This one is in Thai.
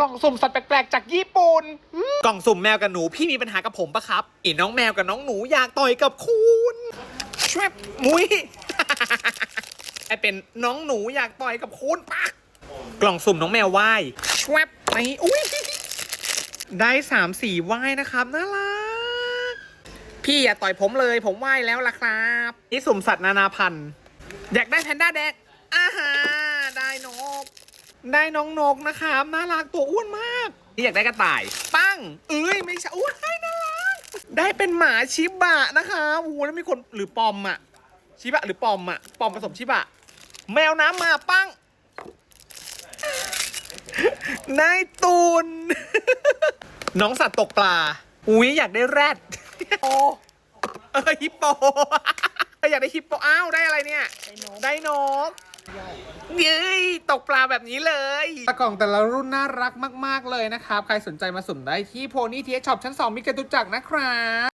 กล่องสุ่มสัตว์แปลกๆจากญี่ปุ่นกล่องสุ่มแมวกับหนูพี่มีปัญหากับผมปะครับ อีน้องแมวกับน้องหนูอยากต่อยกับคุณชวบมุ้ยไอเป็นน้องหนูอยากต่อยกับคุณปะกล่องสุ่มน้องแมวว่ายชวบไปอุ้ยได้สามสี่ว่ายนะครับน่ารักพี่อย่าต่อยผมเลย ผมว่ายแล้วล่ะครับนี่สุ่มสัตว์นานาพันธุ์อยากได้แพนด้าแดกอาหาได้นก ได้น้องนกนะครับน่ารักตัวอ้วนมากนี่อยากได้กระต่าย ปั้ง เอ้ยไม่ใช่อ้วนน่ารักได้เป็นหมาชิบะนะคะโอ้โหแล้วมีคนหรือปอมอะชิบะหรือปอมอะปอมผสมชิบะ แมวน้ำมาปั้งนายตูน น้องสัตว์ตกปลา อุ้ยอยากได้แรดโอเออฮิปโปเอออยากได้ฮิปโปอ้าวได้อะไรเนี่ย ได้นก เย้ยตกปลาแบบนี้เลยกล่องแต่ละรุ่นน่ารักมาก ๆ เลยนะครับ ใครสนใจมาสุ่มได้ที่โพนี่ทียช็อปชั้น 2 มิกาตุจักรนะครับ